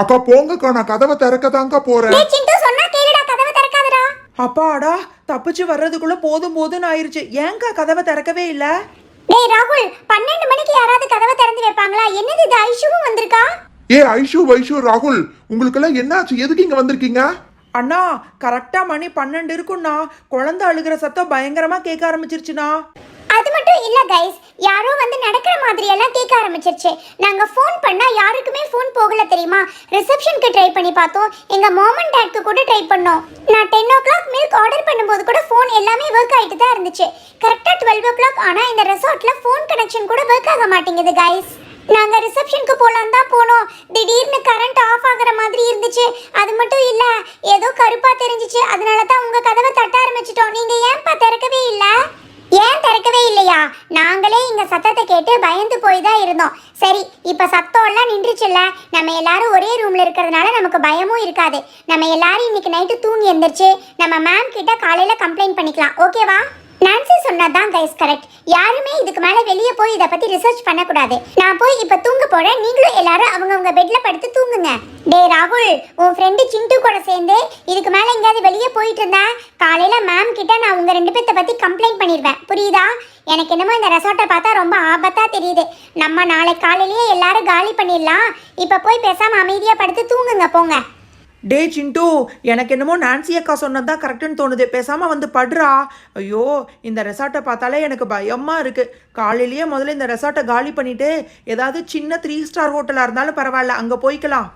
அக்கா போங்கக்கா நான் கதவை போறேன். கேளுடா கதவை திறக்காதடா. அப்பாடா தப்பிச்சு வர்றதுக்குள்ள போதும் போதும்னு ஆயிருச்சு. ஏங்கா கதவை திறக்கவே இல்ல? டேய் ராகுல் பன்னெண்டு மணிக்கு யாராவது கதவை திறந்து வைப்பாங்களா? என்னது இது ஐஷுவும் வந்திருக்கா? ஏ ஐஷு வைஷு ராகுல் உங்களுக்கெல்லாம் என்னாச்சு? எதுக்கு இங்க வந்திருக்கீங்க? அண்ணா கரெக்டா மணி பன்னெண்டு இருக்கும்ண்ணா குழந்தை அழுகிற சத்தம் பயங்கரமா கேட்க ஆரம்பிச்சிருச்சுண்ணா. அது மட்டும் இல்ல கைஸ் யாரோ வந்து நடக்கிற மாதிரி எல்லாம் கேட்க ஆரம்பிச்சிருச்சு. நாங்க ஃபோன் பண்ணா யாருக்குமே போகல தெரியுமா? ரிசப்ஷனுக்கு ட்ரை பண்ணி பார்த்தோம். எங்க மாம் அண்ட் டேட்க்கு கூட ட்ரை பண்ணோம். நான் ten o'clock milk order பண்ணும்போது கூட ஃபோன் எல்லாமே ஒர்க் ஆகிட்டு தான் இருந்துச்சு. கரெக்டாக டுவெல் ஓ கிளாக் ஆனால் இந்த ரெசார்ட்டில் ஃபோன் கனெக்ஷன் கூட ஒர்க் ஆக மாட்டேங்குது கைஸ் நாங்கள் ரிசப்ஷனுக்கு போகலான் தான் போனோம். திடீர்னு கரண்ட் ஆஃப் ஆகிற மாதிரி இருந்துச்சு. அது மட்டும் இல்லை ஏதோ கருப்பாக தெரிஞ்சுச்சு. அதனால தான் உங்கள் கதவை தட்ட ஆரம்பிச்சிட்டோம். நீங்க ஏன்பா திறக்கவே இல்லை? ஏன் திறக்கவே இல்லையா? நாங்களே இங்க சத்தத்தை கேட்டு பயந்து போய் தான் இருந்தோம். சரி இப்ப சத்தம் எல்லாம் நின்றுச்சுல்ல? நம்ம எல்லாரும் ஒரே ரூம்ல இருக்கிறதுனால நமக்கு பயமும் இருக்காது. நம்ம எல்லாரும் இன்னைக்கு நைட்டு தூங்கி எந்திரிச்சு நம்ம மேம் கிட்ட காலையில கம்ப்ளைண்ட் பண்ணிக்கலாம். ஓகேவா நான்சி சொன்னதான் கைஸ் கரெக்ட் யாருமே இதுக்கு மேல வெளியே போய் இத பத்தி ரிசர்ச் பண்ணக்கூடாது. நான் போய் இப்ப தூங்க போறேன். நீங்களும் எல்லாரும் அவங்கவுங்க பெட்ல படுத்து தூங்குங்க. டே ராகுல் உன் ஃப்ரெண்டு சிண்டு கூட சேர்ந்து இதுக்கு மேல எங்கேயாவது வெளியே போயிட்டு இருந்தேன் காலையில மேம் கிட்ட நான் உங்க ரெண்டு பேர்த்த பத்தி கம்ப்ளைண்ட் பண்ணிடுவேன் புரியுதா? எனக்கு என்னமோ இந்த ரெசார்ட்டை பார்த்தா ரொம்ப ஆபத்தா தெரியுது. நம்ம நாளை காலையிலேயே எல்லாரும் காலி பண்ணிடலாம். இப்ப போய் பேசாம அமைதியா படுத்து தூங்குங்க போங்க. டே சிண்டு எனக்கு என்னமோ நான்சி அக்கா சொன்னது தான் கரெக்டுன்னு தோணுது. பேசாமல் வந்து படுறா. ஐயோ இந்த ரெசார்ட்டை பார்த்தாலே எனக்கு பயமாக இருக்குது காலையிலேயே முதல்ல இந்த ரெசார்ட்டை காலி பண்ணிவிட்டு ஏதாவது சின்ன த்ரீ ஸ்டார் ஹோட்டலாக இருந்தாலும் பரவாயில்ல அங்கே போய்க்கலாம்.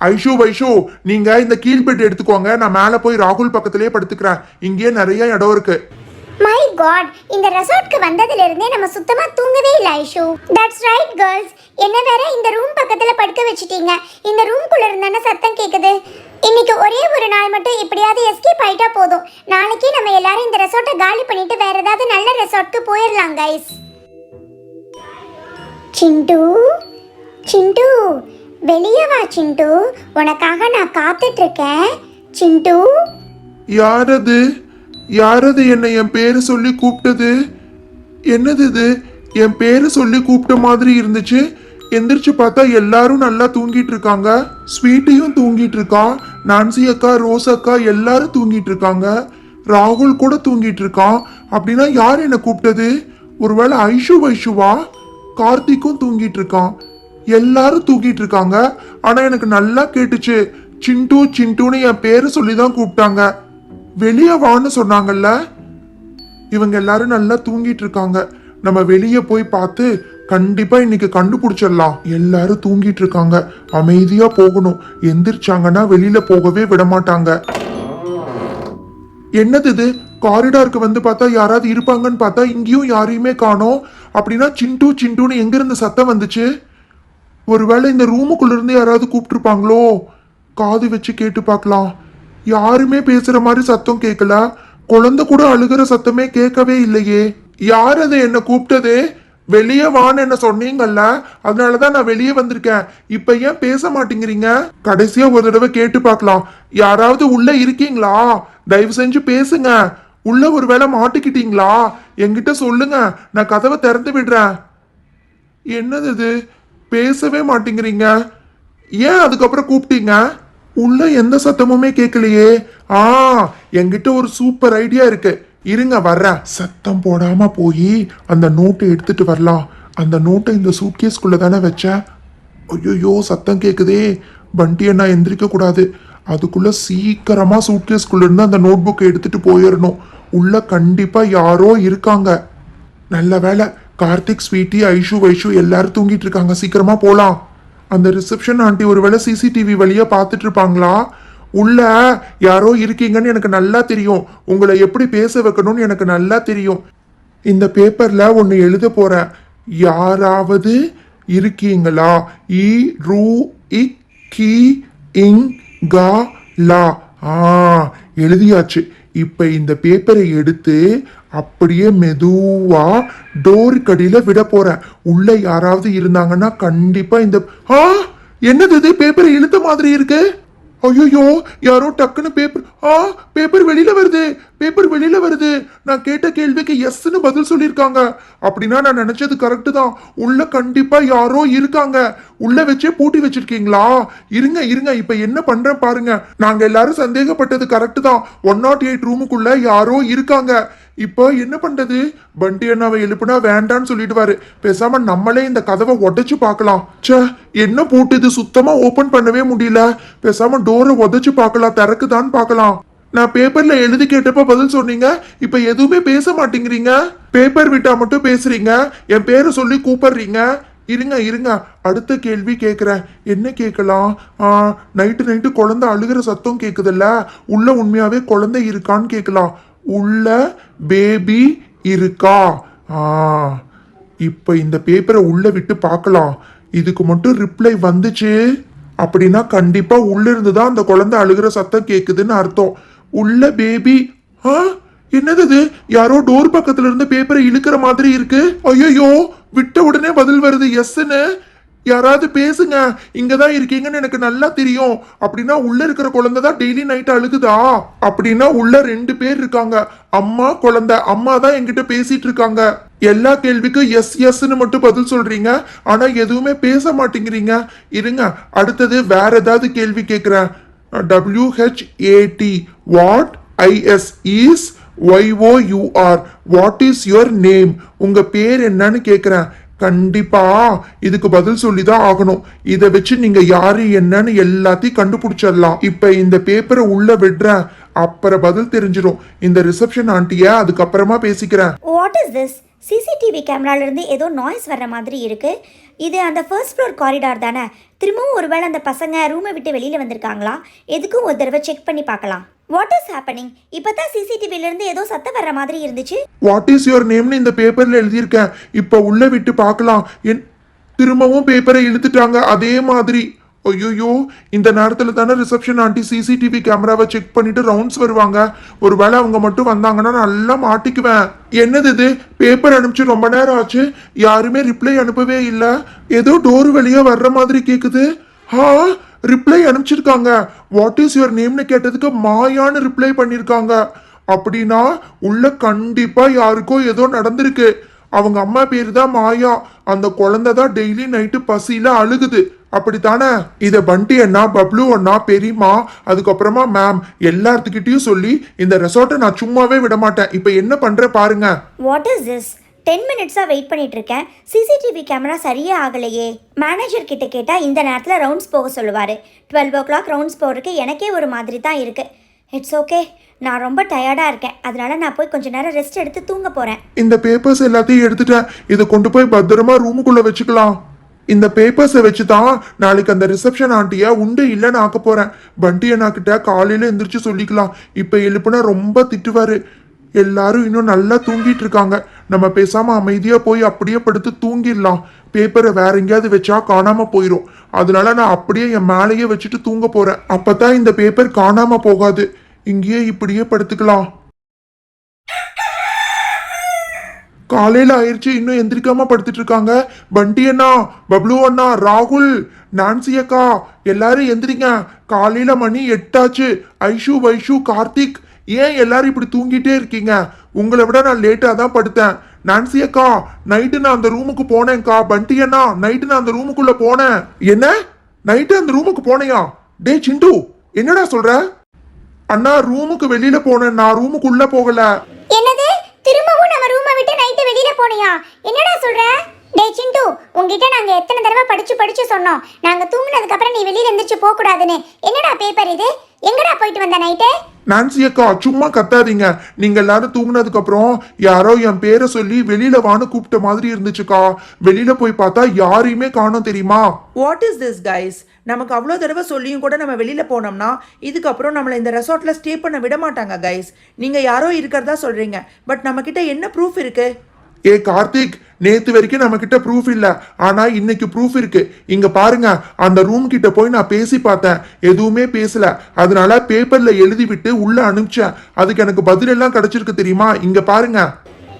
ஐஷு வைஷு நீங்கள் இந்த கீழ் பெட் எடுத்துக்கோங்க. நான் மேலே போய் ராகுல் பக்கத்துலேயே படுத்துக்கிறேன். இங்கேயே நிறைய இடம் இருக்குது மை காட் இந்த ரெசார்ட்க்கு வந்ததிலிருந்தே நம்ம சுத்தமா தூங்கவே இல்ல ஐஷு. தட்ஸ் ரைட் கேர்ள்ஸ் என்ன வேற இந்த ரூம் பக்கத்துல படுக்க வச்சிட்டீங்க? இந்த ரூம்குள்ள இருந்தானே சத்தம் கேக்குது? இன்னைக்கு ஒரே ஒரு நாள் மட்டும் எப்படியாவது எஸ்கேப் ஆயிட்டா போதும். நாளைக்கே நம்ம எல்லாரும் இந்த ரெசார்ட்டை காலி பண்ணிட்டு வேற ஏதாவது நல்ல ரெசார்ட்க்கு போயிடலாம் கைஸ் சிண்டு சிண்டு வெளியே வா சிண்டு. உனக்காக நான் காத்துட்டு இருக்கேன். சிண்டு. யாரது? யாரது என்னை என் பேரை சொல்லி கூப்பிட்டது? என்னது இது? என் பேரை சொல்லி கூப்பிட்ட மாதிரி இருந்துச்சு. எந்திரிச்சு பார்த்தா எல்லாரும் நல்லா தூங்கிட்டு இருக்காங்க. ஸ்வீட்டியும் தூங்கிட்டு இருக்கான் நான்சி அக்கா ரோஸ் அக்கா எல்லாரும் தூங்கிட்டு இருக்காங்க. ராகுல் கூட தூங்கிட்டு இருக்கான். அப்படின்னா யார் என்னை கூப்பிட்டது? ஒருவேளை ஐஷு வைஷுவா? கார்த்திக்கும் தூங்கிட்டு இருக்கான். எல்லாரும் தூங்கிட்டு இருக்காங்க. ஆனால் எனக்கு நல்லா கேட்டுச்சு. சிண்டு சிண்டுன்னு என் பேரை சொல்லி தான் கூப்பிட்டாங்க. வெளியே வான்னு சொன்னாங்கல்ல? இவங்க எல்லாரும் நல்லா தூங்கிட்டு இருக்காங்க. நம்ம வெளியே போய் பார்த்து கண்டிப்பா இன்னைக்கு கண்டுபிடிச்சிடலாம். எல்லாரும் தூங்கிட்டு இருக்காங்க. அமைதியா போகணும். எந்திரிச்சாங்கன்னா வெளியில போகவே விட மாட்டாங்க. என்னது இது? காரிடாருக்கு வந்து பார்த்தா யாராவது இருப்பாங்கன்னு பார்த்தா இங்கேயும் யாரையுமே காணோம். அப்படின்னா சிண்டு சிண்டுன்னு எங்கிருந்து சத்தம் வந்துச்சு? ஒருவேளை இந்த ரூமுக்குள்ள இருந்து யாராவது கூப்பிட்டுருப்பாங்களோ? காது வச்சு கேட்டு பார்க்கலாம். யாருமே பேசுற மாதிரி சத்தம் கேட்கல குழந்தை கூட அழுகிற சத்தமே கேட்கவே இல்லையே. யார் அது என்ன கூப்பிட்டது? வெளியே வான்னு என்ன சொன்னீங்கல்ல? அதனாலதான் நான் வெளியே வந்திருக்கேன். இப்ப ஏன் பேச மாட்டேங்கிறீங்க? கடைசியா ஒரு தடவை கேட்டு பார்க்கலாம். யாராவது உள்ள இருக்கீங்களா? தயவு செஞ்சு பேசுங்க. உள்ள ஒருவேளை மாட்டிக்கிட்டீங்களா? என்கிட்ட சொல்லுங்க. நான் கதவை திறந்து விடுறேன். என்னது இது? பேசவே மாட்டேங்கிறீங்க. ஏன் அதுக்கப்புறம் கூப்பிட்டீங்க? உள்ள எந்த சத்தமுமே கேட்கலையே. ஆ என்கிட்ட ஒரு சூப்பர் ஐடியா இருக்கு. இருங்க வர்றேன் சத்தம் போடாம போய் அந்த நோட்டை எடுத்துட்டு வரலாம் அந்த நோட்டை இந்த சூட்கேஸ்குள்ள தானே வச்சேன் ஐயோ சத்தம் கேட்குதே பண்டி அண்ணா எந்திரிக்க கூடாது. அதுக்குள்ள சீக்கிரமா சூட்கேஸ்குள்ள இருந்து அந்த நோட் புக்கை எடுத்துட்டு போயிடணும் உள்ள கண்டிப்பா யாரோ இருக்காங்க. நல்ல வேலை கார்த்திக் ஸ்வீட்டி ஐஷு வைஷு எல்லாரும் தூங்கிட்டு இருக்காங்க. சீக்கிரமா போலாம். அந்த ரிசப்ஷன் ஆண்டி ஒருவேளை சிசிடிவி வழியாக பார்த்துட்டு இருப்பாங்களா? உள்ள யாரோ இருக்கீங்கன்னு எனக்கு நல்லா தெரியும். உங்களை எப்படி பேச வைக்கணும்னு எனக்கு நல்லா தெரியும். இந்த பேப்பரில் ஒன்று எழுத போகிறேன் யாராவது இருக்கீங்களா? இ ரூ இ கி இங் கா லா. ஆ எழுதியாச்சு. இப்போ இந்த பேப்பரை எடுத்து அப்படியே மெதுவாக டோர் கடியில் விட போகிறேன் உள்ளே யாராவது இருந்தாங்கன்னா கண்டிப்பாக இந்த ஆ என்னது இது? பேப்பரை இழுத்த மாதிரி இருக்கு. ஐயோ யாரோ டக்குன்னு பேப்பர் ஆ பேப்பர் வெளியில வருது. பேப்பர் வெளியில வருது. நான் கேட்ட கேள்விக்கு எஸ்ன்னு பதில் சொல்லியிருக்காங்க. அப்படின்னா நான் நினைச்சது கரெக்டு தான். உள்ள கண்டிப்பா யாரோ இருக்காங்க. உள்ள வச்சே பூட்டி வச்சிருக்கீங்களா? இருங்க இருங்க இப்ப என்ன பண்றேன் பாருங்க. நாங்க எல்லாரும் சந்தேகப்பட்டது கரெக்ட் தான். ஒன் நாட் எயிட் ரூமுக்குள்ள யாரோ இருக்காங்க. இப்போ என்ன பண்றது? பண்டி அண்ணாவை எழுப்புனா வேண்டான்னு சொல்லிடுவாரு. பேசாம நம்மளே இந்த கதவை உடைச்சு பார்க்கலாம். ச்சே என்ன பூட்டு இது? சுத்தமா ஓபன் பண்ணவே முடியல. பேசாம டோரை உடைச்சு பார்க்கலாம். திறக்குதான்னு பார்க்கலாம். நான் பேப்பர்ல எழுதி கேட்டப்ப பதில் சொன்னீங்க. இப்ப எதுவுமே பேச மாட்டேங்கிறீங்க. பேப்பர் விட்டா மட்டும் பேசுறீங்க. என் பேரை சொல்லி கூப்பிடுறீங்க. இருங்க இருங்க. அடுத்த கேள்வி கேட்குறேன். என்ன கேட்கலாம்? நைட்டு நைட்டு குழந்தை அழுகிற சத்தம் கேட்குதுல்ல உள்ள உண்மையாகவே குழந்தை இருக்கான்னு கேட்கலாம். உள்ள பேபி இருக்கா? ஆ இப்போ இந்த பேப்பரை உள்ளே விட்டு பார்க்கலாம். இதுக்கு மட்டும் ரிப்ளை வந்துச்சு. அப்படின்னா கண்டிப்பாக உள்ளிருந்து தான் அந்த குழந்தை அழுகிற சத்தம் கேட்குதுன்னு அர்த்தம். உள்ள பேபி ஆ? என்னது யாரோ டோர் பக்கத்துல இருந்து பேப்பரை இழுக்கிற மாதிரி இருக்கு? ஐயோ விட்ட உடனே பதில் வருது. எஸ்ன்னு யாராவது பேசுங்க. இங்க தான் இருக்கீங்கன்னு எனக்கு நல்லா தெரியும். அப்படின்னா உள்ள இருக்கிற குழந்தை தான் டெய்லி நைட் அழுகுதா? அப்படின்னா உள்ள ரெண்டு பேர் இருக்காங்க. அம்மா குழந்தை. அம்மா தான் என்கிட்ட பேசிட்டு இருக்காங்க. எல்லா கேள்விக்கும் எஸ் எஸ்ன்னு மட்டும் பதில் சொல்றீங்க. ஆனா எதுவுமே பேச மாட்டேங்கிறீங்க. இருங்க அடுத்தது வேற ஏதாவது கேள்வி கேட்குறேன் W H A T what I S is Y O U R what is your name உங்கள் பேர் என்னன்னு கேட்குறேன் கண்டிப்பா. இதுக்கு பதில் சொல்லி தான் ஆகணும். இதை வச்சு நீங்க யாரு என்னன்னு எல்லாத்தையும் கண்டுபிடிச்சிடலாம். இப்ப இந்த பேப்பரை உள்ள விடுறேன். அப்புறம் பதில் தெரிஞ்சிடும் இந்த ரிசப்ஷன் ஆண்டிய அதுக்கப்புறமா பேசிக்கிறேன். வாட் இஸ் திஸ் சிசிடிவி கேமராலேருந்து ஏதோ நாய்ஸ் வர்ற மாதிரி இருக்கு. இது அந்த ஃபர்ஸ்ட் ஃப்ளோர் காரிடார் தானே. திரும்பவும் ஒருவேளை அந்த பசங்க ரூமை விட்டு வெளியில் வந்திருக்காங்களா? எதுக்கும் ஒரு தடவை செக் பண்ணி பார்க்கலாம். வாட் இஸ் ஹேப்பனிங் இப்போ தான் சிசிடிவிலேருந்து ஏதோ சத்தம் வர்ற மாதிரி இருந்துச்சு. வாட் இஸ் யுவர் நேம்னு இந்த பேப்பர்ல எழுதியிருக்கேன். இப்ப உள்ள விட்டு பார்க்கலாம். என் திரும்பவும் பேப்பரை இழுத்துட்டாங்க. அதே மாதிரி. ஐயோ இந்த நேரத்தில் தானே ரிசப்ஷன் ஆண்டி சிசிடிவி கேமராவை செக் பண்ணிட்டு ரவுண்ட்ஸ் வருவாங்க. ஒருவேளை அவங்க மட்டும் வந்தாங்கன்னா நல்லா மாட்டிக்குவேன். என்னது இது? பேப்பர் அனுப்பிச்சு ரொம்ப நேரம் ஆச்சு. யாருமே ரிப்ளை அனுப்பவே இல்லை. ஏதோ டோர் வழியா வர்ற மாதிரி கேக்குது. ஹா ரிப்ளை அனுப்பிச்சிருக்காங்க. வாட் இஸ் யுவர் நேம்னு கேட்டதுக்கு மாயான்னு ரிப்ளை பண்ணியிருக்காங்க அப்படின்னா உள்ள கண்டிப்பா யாருக்கோ ஏதோ நடந்திருக்கு. அவங்க அம்மா பேர் தான் மாயா. அந்த குழந்தை தான் டெய்லி நைட்டு பசியில அழுகுது. அப்படித்தானே? இத பண்டி அண்ணா பப்ளு அண்ணா பெரியம்மா அதுக்கப்புறமா மேம் எல்லாத்துக்கிட்டையும் சொல்லி இந்த ரெசார்ட்டை நான் சும்மாவே விட மாட்டேன். இப்ப என்ன பண்ற பாருங்க. வாட் இஸ் திஸ் டென் மினிட்ஸாக வெயிட் பண்ணிட்டு இருக்கேன். சிசிடிவி கேமரா சரியே ஆகலையே. மேனேஜர் கிட்ட கேட்டால் இந்த நேரத்தில் ரவுண்ட்ஸ் போக சொல்லுவார். டுவெல் ஓ கிளாக் ரவுண்ட்ஸ் போகிறதுக்கு எனக்கே ஒரு மாதிரி தான் இருக்குது இட்ஸ் ஓகே நான் ரொம்ப டயர்டாக இருக்கேன். அதனால நான் போய் கொஞ்ச நேரம் ரெஸ்ட் எடுத்து தூங்க போகிறேன் இந்த பேப்பர்ஸ் எல்லாத்தையும் எடுத்துட்டேன். இதை கொண்டு போய் பத்திரமா ரூமுக்குள்ள வச்சுக்கலாம். இந்த பேப்பர்ஸை வச்சு தான் நாளைக்கு அந்த ரிசப்ஷன் ஆண்டியை உண்டு இல்லைன்னு ஆக்க போகிறேன் பண்டி அண்ணாக்கிட்ட காலையில் எந்திரிச்சு சொல்லிக்கலாம். இப்போ எழுப்புனா ரொம்ப திட்டுவார். எல்லாரும் இன்னும் நல்லா தூங்கிட்டு இருக்காங்க. நம்ம பேசாமல் அமைதியாக போய் அப்படியே படுத்து தூங்கிடலாம். பேப்பரை வேற எங்கேயாவது வச்சா காணாமல் போயிடும் அதனால நான் அப்படியே என் மேலேயே வச்சுட்டு தூங்க போகிறேன் அப்போ தான் இந்த பேப்பர் காணாமல் போகாது. இங்கேயே இப்படியே படுத்துக்கலாம். காலையில் ஆயிடுச்சு இன்னும் எந்திரிக்காம படுத்துட்டு இருக்காங்க பண்டி அண்ணா பப்ளு அண்ணா ராகுல் நான்சி அக்கா எல்லாரும் எந்திரிங்க. காலையில் மணி எட்டாச்சு. ஐஷு வைஷு கார்த்திக் ஏன் எல்லாரும் இப்படி தூங்கிட்டே இருக்கீங்க? உங்களை விட நான் லேட்டாக தான் படுத்தேன். நான்சி அக்கா நைட்டு நான் அந்த ரூமுக்கு போனேன்க்கா. பண்டி அண்ணா நைட்டு நான் அந்த ரூமுக்குள்ளே போனேன். என்ன? நைட்டு அந்த ரூமுக்கு போனையா? டே சிண்டு என்னடா சொல்கிற அண்ணா ரூமுக்கு வெளியில் போனேன். நான் ரூமுக்குள்ளே போகலை. என்னது? நம்ம ரூமை விட்டு நைட்டு வெளியில போனியா? என்னடா சொல்ற? டேய் சிண்டு உங்ககிட்ட நாங்க எத்தனை தடவை படிச்சு படிச்சு சொன்னோம். நாங்க தூங்குனதுக்கு அப்புறம் நீ வெளியில எந்திரிச்சு போக கூடாதுன்னு என்னடா பேப்பர் இது? எங்கடா போயிட்டு வந்த நைட்டு நான்சி அக்கா சும்மா கத்தாதீங்க. நீங்க எல்லாரும் தூங்குனதுக்கு அப்புறம் யாரோ என் பேரை சொல்லி வெளியில வான்னு கூப்பிட்ட மாதிரி இருந்துச்சுக்கா. வெளியில போய் பார்த்தா யாரையுமே காணோம் தெரியுமா? வாட் இஸ் திஸ் கைஸ் நமக்கு அவ்வளோ தடவை சொல்லியும் கூட நம்ம வெளியில் போனோம்னா இதுக்கப்புறம் நம்மளை இந்த ரெசார்ட்டில் ஸ்டே பண்ண விட மாட்டாங்க கைஸ் நீங்கள் யாரோ இருக்கிறதா சொல்கிறீங்க பட் நம்மக்கிட்ட என்ன ப்ரூஃப் இருக்குது ஏ கார்த்திக் நேத்து வரைக்கும் நம்ம கிட்ட ப்ரூஃப் இல்ல. ஆனா இன்னைக்கு ப்ரூஃப் இருக்கு. இங்க பாருங்க அந்த ரூம் கிட்ட போய் நான் பேசி பார்த்தேன். எதுவுமே பேசல. அதனால பேப்பர்ல எழுதி விட்டு உள்ள அனுப்பிச்சேன். அதுக்கு எனக்கு பதில் எல்லாம் கிடைச்சிருக்கு தெரியுமா? இங்க பாருங்க.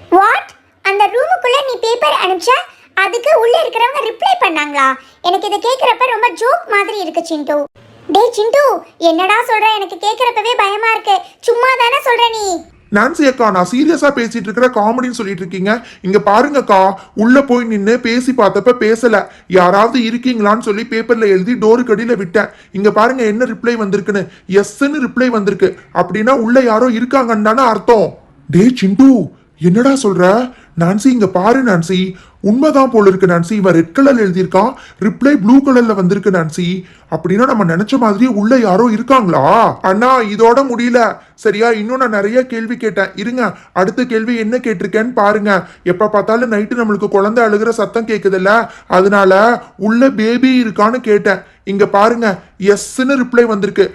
வாட் அந்த ரூமுக்குள்ள நீ பேப்பர் அனுப்பிச்ச? அதுக்கு உள்ள இருக்கிறவங்க ரிப்ளை பண்ணாங்களா? எனக்கு இதை கேக்குறப்ப ரொம்ப ஜோக் மாதிரி இருக்கு சிண்டு. டேய் சிண்டு என்னடா சொல்ற? எனக்கு கேக்குறப்பவே பயமா இருக்கு. சும்மா தானே சொல்ற நீ? நான்சி அக்கா நான் சீரியஸாக பேசிட்டு இருக்கிற காமெடின்னு சொல்லிட்டு இருக்கீங்க. இங்க பாருங்கக்கா உள்ள போய் நின்று பேசி பார்த்தப்ப பேசல. யாராவது இருக்கீங்களான்னு சொல்லி பேப்பர்ல எழுதி டோருக்கு அடியில் விட்டேன். இங்க பாருங்க என்ன ரிப்ளை வந்திருக்குன்னு. எஸ்ன்னு ரிப்ளை வந்திருக்கு. அப்படின்னா உள்ள யாரோ இருக்காங்கன்னு தானே அர்த்தம். டே சிண்டு. என்னடா சொல்ற? நான்சி இங்க பாரு நான்சி உண்மைதான் போல இருக்கு நான்சி இவன் ரெட் கலர்ல எழுதியிருக்கான். ரிப்ளை ப்ளூ கலர்ல வந்திருக்கு நான்சி அப்படின்னா நம்ம நினைச்ச மாதிரியே உள்ள யாரோ இருக்காங்களா? அண்ணா இதோட முடியல. சரியா இன்னும் நான் நிறைய கேள்வி கேட்டேன். இருங்க அடுத்த கேள்வி என்ன கேட்டிருக்கேன்னு பாருங்க. எப்ப பார்த்தாலும் நைட்டு நம்மளுக்கு குழந்தை அழுகிற சத்தம் கேக்குதுல்ல? அதனால உள்ள பேபி இருக்கான்னு கேட்டேன். இங்க பாருங்க எஸ்ன்னு ரிப்ளை வந்திருக்கு.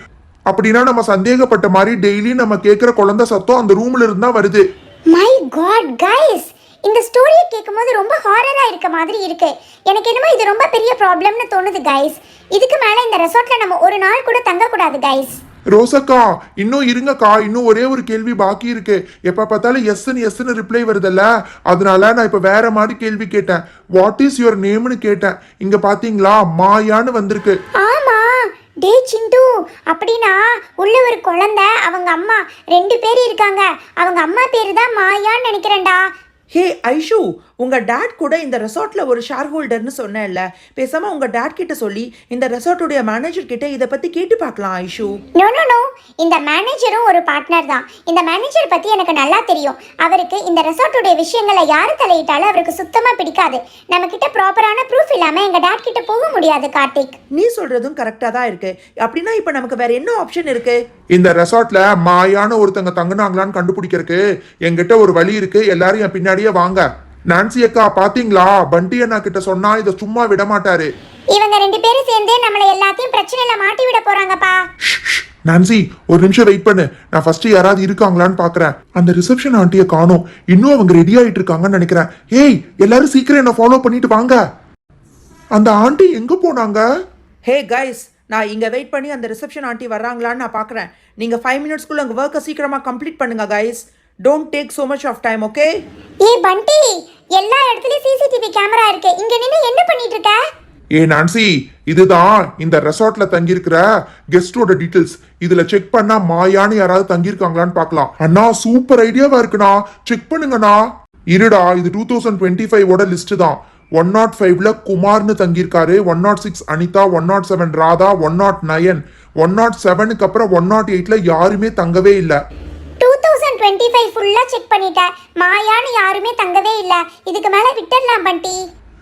அப்படின்னா நம்ம சந்தேகப்பட்ட மாதிரி டெய்லி நம்ம கேட்குற குழந்தை சத்தம் அந்த ரூம்ல இருந்தா வருது. காட் கைஸ் இந்த ஸ்டோரியை கேட்கும்போது ரொம்ப ஹாரரா இருக்க மாதிரி இருக்கு. எனக்கு என்னமோ இது ரொம்ப பெரிய ப்ராப்ளம்னு தோணுது கைஸ் இதுக்கு மேல இந்த ரெசார்ட்ல நம்ம ஒரு நாள் கூட தங்க கூடாது கைஸ் ரோசக்கா இன்னும் இருங்கக்கா. இன்னும் ஒரே ஒரு கேள்வி பாக்கி இருக்கு. எப்ப பார்த்தாலும் எஸ்ன்னு எஸ்ன்னு ரிப்ளை வருதுல்ல? அதனால நான் இப்ப வேற மாதிரி கேள்வி கேட்டேன். வாட் இஸ் யுவர் நேம்னு கேட்டேன். இங்க பாத்தீங்களா? மாயான்னு வந்திருக்கு. ஆமா. டே சிண்டு அப்படின்னா உள்ள ஒரு குழந்தை அவங்க அம்மா ரெண்டு பேர் இருக்காங்க. அவங்க அம்மா பேரு தான் மாயான்னு நினைக்கிறேன்டா. ஹே ஐஷு உங்கள் டேட் கூட இந்த ரெசார்ட்டில் ஒரு ஷேர் ஹோல்டர்னு சொன்னேன்ல. பேசாமல் உங்கள் டேட் கிட்ட சொல்லி இந்த ரெசார்ட்டுடைய மேனேஜர் கிட்ட இதை பற்றி கேட்டு பார்க்கலாம் ஐஷு. நோ நோ நோ இந்த மேனேஜரும் ஒரு பார்ட்னர் தான். இந்த மேனேஜர் பத்தி எனக்கு நல்லா தெரியும். அவருக்கு இந்த ரெசார்ட்டுடைய விஷயங்களை யாரு தலையிட்டாலும் அவருக்கு சுத்தமா பிடிக்காது. நம்ம கிட்ட ப்ராப்பரான ப்ரூஃப் இல்லாம எங்க டாட் கிட்ட போக முடியாது கார்த்திக். நீ சொல்கிறதும் கரெக்டாக தான் இருக்கு. அப்படின்னா இப்போ நமக்கு வேற என்ன ஆப்ஷன் இருக்கு? இந்த ரெசார்ட்ல மாயான ஒருத்தங்க தங்குனாங்களான்னு கண்டுபிடிக்கிறதுக்கு என்கிட்ட ஒரு வழி இருக்கு. எல்லாரும் என் பின்னாடியே வாங்க. நான்சி அக்கா பாத்தீங்களா? பண்டி அண்ணா கிட்ட சொன்னா இதை சும்மா விட மாட்டாரு இவங்க ரெண்டு பேரும் சேர்ந்து நம்மள எல்லாத்தையும் பிரச்சனையில மாட்டி விட போறாங்கப்பா. நான்சி ஒரு நிமிஷம் வெயிட் பண்ணு. நான் ஃபர்ஸ்ட் யாராவது இருக்காங்களான்னு பாக்குறேன். அந்த ரிசப்ஷன் ஆண்டியை காணோம். இன்னும் அவங்க ரெடி ஆயிட்டு இருக்காங்கன்னு நினைக்கிறேன். ஏய் எல்லாரும் சீக்கிரம் என்ன ஃபாலோ பண்ணிட்டு வாங்க. அந்த ஆண்டி எங்க போனாங்க? ஹே கைஸ் நான் இங்கே வெயிட் பண்ணி அந்த ரிசப்ஷன் ஆண்டி வர்றாங்களான்னு நான் பார்க்குறேன் நீங்கள் ஃபைவ் மினிட்ஸ்க்குள்ளே உங்கள் ஒர்க்கை சீக்கிரமாக கம்ப்ளீட் பண்ணுங்க guys don't take so much of time okay ஏய் பண்டி எல்லா இடத்துலயும் சிசிடிவி கேமரா இருக்கு. இங்க நின்னு என்ன பண்ணிட்டு இருக்க ஏ நான்சி இதுதான். இந்த ரெசார்ட்ல தங்கியிருக்கிற கெஸ்டோட டீடைல்ஸ் இதுல செக் பண்ணா மாயான்னு யாராவது தங்கியிருக்காங்களான்னு பார்க்கலாம். அண்ணா சூப்பர் ஐடியாவா இருக்குண்ணா. செக் பண்ணுங்கண்ணா. இருடா இது டூ தௌசண்ட் டுவெண்ட்டி ஃபைவோட லிஸ்ட் தான். ஒன் நாட் ஃபைவ்ல குமார்னு தங்கியிருக்காரு. One naught six Anitha one naught seven Radha one naught nine one naught செவனுக்கு அப்புறம் ஒன் நாட் எயிட்ல யாருமே தங்கவே இல்லை. டுவெண்ட்டி ஃபைவ் ஃபுல்லாக செக் பண்ணிட்டேன் மாயான்னு யாருமே தங்கவே இல்ல. இதுக்கு மேல விட்டுடலாம் பண்டி.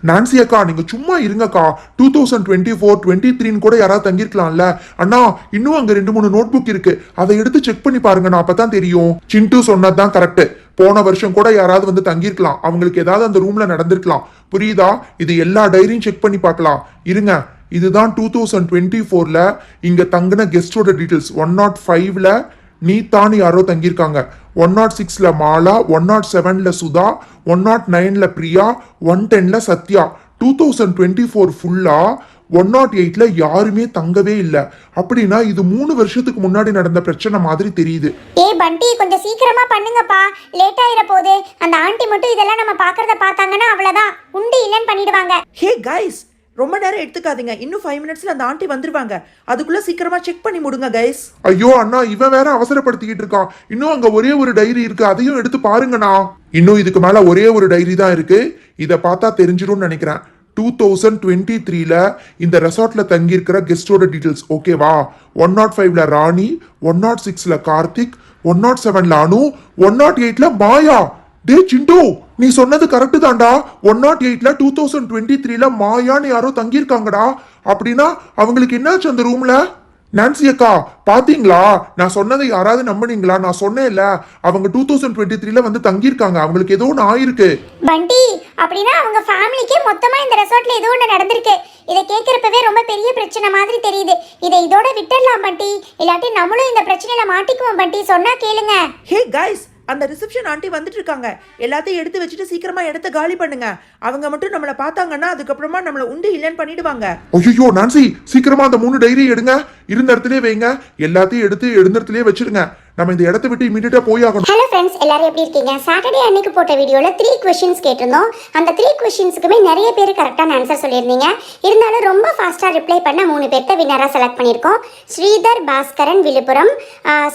நான்சி அக்கா நீங்க சும்மா இருங்கக்கா. Two thousand twenty four twenty த்ரீன்னு கூட யாராவது தங்கியிருக்கலாம்ல. அண்ணா இன்னும் அங்க ரெண்டு மூணு நோட் புக் இருக்கு. அதை எடுத்து செக் பண்ணி பாருங்க. நான் அப்பதான் தெரியும். சிண்டு சொன்னதுதான் கரெக்ட் போன வருஷம் கூட யாராவது வந்து தங்கியிருக்கலாம். அவங்களுக்கு ஏதாவது அந்த ரூம்ல நடந்திருக்கலாம். புரியுதா? இது எல்லா டைரியும் செக் பண்ணி பார்க்கலாம். இருங்க. இதுதான் டூ தௌசண்ட் டுவெண்ட்டி ஃபோர்ல இங்க தங்கின கெஸ்டோட டீட்டெயில்ஸ் ஒன் நாட் ஃபைவ்ல நீத்தான்னு யாரோ தங்கியிருக்காங்க. ஒன் நாட் சிக்ஸ்ல மாலா ஒன் நாட் செவன்ல சுதா ஒன் நாட் நைன்ல Priya one டென்ல Sathya. Two thousand twenty four ஃபுல்லா ஒன் நாட் எயிட்ல யாருமே தங்கவே இல்லை. அப்படின்னா இது மூணு வருஷத்துக்கு முன்னாடி நடந்த பிரச்சனை மாதிரி தெரியுது. ஏய் பண்டி கொஞ்சம் சீக்கிரமா பண்ணுங்கப்பா. லேட் ஆயிர போகுது அந்த ஆண்டி மட்டும் இதெல்லாம் நம்ம பாக்குறத பார்த்தாங்கன்னா அவ்வளவுதான். உண்டு இல்லைன்னு பண்ணிடுவாங்க. ஹே கைஸ் ரொம்ப நேரம் எடுத்துக்காதீங்க. இன்னும் ஃபைவ் மினிட்ஸில் அந்த ஆண்டி வந்துருவாங்க. அதுக்குள்ளே சீக்கிரமாக செக் பண்ணி முடுங்க கைஸ் ஐயோ அண்ணா இவன் வேற அவசரப்படுத்திக்கிட்டு இருக்கான். இன்னும் அங்க ஒரே ஒரு டைரி இருக்கு. அதையும் எடுத்து பாருங்கண்ணா. இன்னும் இதுக்கு மேல ஒரே ஒரு டைரி தான் இருக்கு. இதை பார்த்தா தெரிஞ்சிடும்னு நினைக்கிறேன். டூ தௌசண்ட் டுவெண்ட்டி த்ரீல இந்த ரெசார்ட்ல தங்கியிருக்கிற கெஸ்டோட டீடைல்ஸ் ஓகேவா ஒன் நாட் ஃபைவ்ல ராணி ஒன் நாட் சிக்ஸ்ல கார்த்திக் ஒன் நாட் செவன்ல அனு ஒன் நாட் எயிட்ல மாயா. டே சிண்டு. நீ சொன்னது கரெக்டு தான்டா. ஒன் நாட் எயிட்ல டூ தௌசண்ட் டுவெண்ட்டி த்ரீல மாயான்னு யாரோ தங்கியிருக்காங்கடா. அப்படின்னா அவங்களுக்கு என்னாச்சு அந்த ரூம்ல நான்சி அக்கா பாத்தீங்களா? நான் சொன்னதை யாராவது நம்புனீங்களா? நான் சொன்னேன்ல அவங்க டூ தௌசண்ட் டுவெண்ட்டி த்ரீல வந்து தங்கியிருக்காங்க. அவங்களுக்கு ஏதோ ஒன்று ஆயிருக்கு. பண்டி அப்படின்னா அவங்க ஃபேமிலிக்கே மொத்தமா இந்த ரெசார்ட்ல ஏதோ ஒன்று நடந்திருக்கு. இதை கேட்குறப்பவே ரொம்ப பெரிய பிரச்சனை மாதிரி தெரியுது. இதை இதோட விட்டுடலாம் பண்டி. இல்லாட்டி நம்மளும் இந்த பிரச்சனையில மாட்டிக்குவோம் பண்டி. சொன்னா கேளுங்க. ஹே கைஸ் அந்த ரிசப்ஷன் ஆண்டி வந்துட்டு இருக்காங்க எல்லாத்தையும் எடுத்து வச்சுட்டு சீக்கிரமா இடத்த காலி பண்ணுங்க. அவங்க மட்டும் நம்மளை பார்த்தாங்கன்னா அதுக்கப்புறமா நம்மளை உண்டு இல்லைன்னு பண்ணிடுவாங்க. ஐயோ நான்சி சீக்கிரமா அந்த மூணு டைரி எடுங்க. இருந்த இடத்துலயே வைங்க. எல்லாத்தையும் எடுத்து இருந்த இடத்துலயே வச்சிருங்க. நம்ம இந்த இடத்த விட்டு இமீடியட்டா போய் ஆகணும் ஹலோ ஃப்ரெண்ட்ஸ் எல்லாரும் எப்படி இருக்கீங்க? சாட்டர்டே அன்னைக்கு போட்ட வீடியோவில் த்ரீ கொஷின்ஸ் கேட்டிருந்தோம். அந்த த்ரீ கொஷின்ஸுக்குமே நிறைய பேர் கரெக்டான ஆன்சர் சொல்லியிருந்தீங்க. இருந்தாலும் ரொம்ப ஃபாஸ்ட்டாக ரிப்ளை பண்ண மூணு பேர்த்த வின்னராக செலக்ட் பண்ணியிருக்கோம். ஸ்ரீதர் பாஸ்கரன் விழுப்புரம்.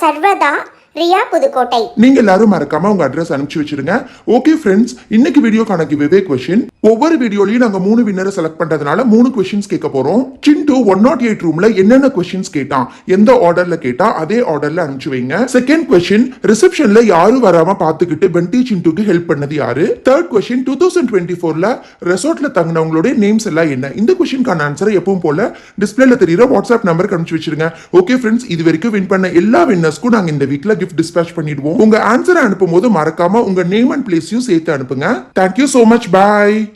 சர்வதா ரியா புதுக்கோட்டை. நீங்க எல்லாரும் மறக்காம உங்க அட்ரஸ் அனுப்பிச்சு வச்சிருங்க. ஓகே ஃப்ரெண்ட்ஸ் இன்னைக்கு வீடியோக்கான கிவ்வே கொஸ்டின் ஒவ்வொரு வீடியோலயும் நாங்க மூணு வின்னரை செலக்ட் பண்றதுனால மூணு கொஸ்டின்ஸ் கேட்க போறோம். சிண்டு ஒன் நாட் எயிட் ரூம்ல என்னென்ன கொஸ்டின்ஸ் கேட்டான்? எந்த ஆர்டர்ல கேட்டா அதே ஆர்டர்ல அனுப்பிச்சு வைங்க. செகண்ட் கொஸ்டின் ரிசப்ஷன்ல யாரும் வராம பாத்துக்கிட்டு பென்டி சிண்டுக்கு ஹெல்ப் பண்ணது யாரு? Third question two thousand twenty ஃபோர்ல ரெசார்ட்ல தங்கினவங்களுடைய நேம்ஸ் எல்லாம் என்ன? இந்த கொஸ்டின்கான ஆன்சரை எப்பவும் போல டிஸ்பிளேல தெரியுற வாட்ஸ்அப் நம்பருக்கு அனுப்பிச்சு வச்சிருங்க. ஓகே ஃப்ரெண்ட்ஸ் இது வரைக்கும் வின் பண்ண எல்லா வின்னர்ஸ்க்கும் நாங்க இந்த வீக்ல கிஃப்ட் டிஸ்பேச் பண்ணிடுவோம். உங்க ஆன்சரை அனுப்பும் போது மறக்காம உங்க நேம் அண்ட் பிளேஸையும் சேர்த்து அனுப்புங்க. Thank you so much bye